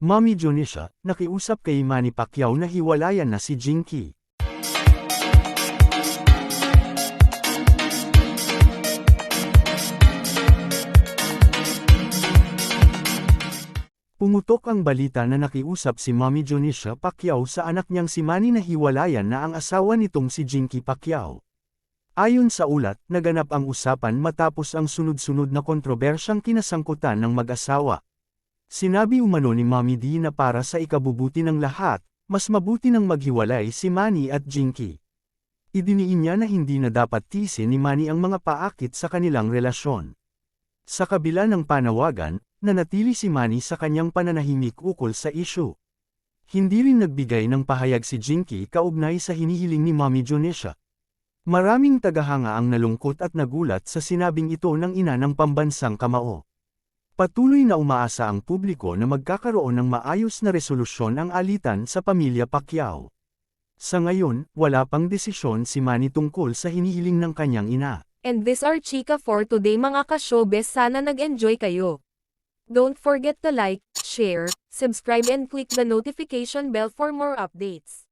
Mommy Jonisha, nakiusap kay Manny Pacquiao na hiwalayan na si Jinky. Pumutok ang balita na nakiusap si Mommy Jonisha Pacquiao sa anak niyang si Manny na hiwalayan na ang asawa nitong si Jinky Pacquiao. Ayon sa ulat, naganap ang usapan matapos ang sunod-sunod na kontrobersyang kinasangkutan ng mag-asawa. Sinabi umano ni Mommy D na para sa ikabubuti ng lahat, mas mabuti nang maghiwalay si Manny at Jinky. Idiniin niya na hindi na dapat tisin ni Manny ang mga paakit sa kanilang relasyon. Sa kabila ng panawagan, nanatili si Manny sa kanyang pananahimik ukol sa issue. Hindi rin nagbigay ng pahayag si Jinky kaugnay sa hinihiling ni Mommy Jonisha. Maraming tagahanga ang nalungkot at nagulat sa sinabing ito ng ina ng pambansang kamao. Patuloy na umaasa ang publiko na magkakaroon ng maayos na resolusyon ang alitan sa pamilya Pacquiao. Sa ngayon, wala pang desisyon si Manny tungkol sa hinihiling ng kanyang ina. And this are Chika for today mga ka-showbiz sana nag-enjoy kayo. Don't forget to like, share, subscribe and click the notification bell for more updates.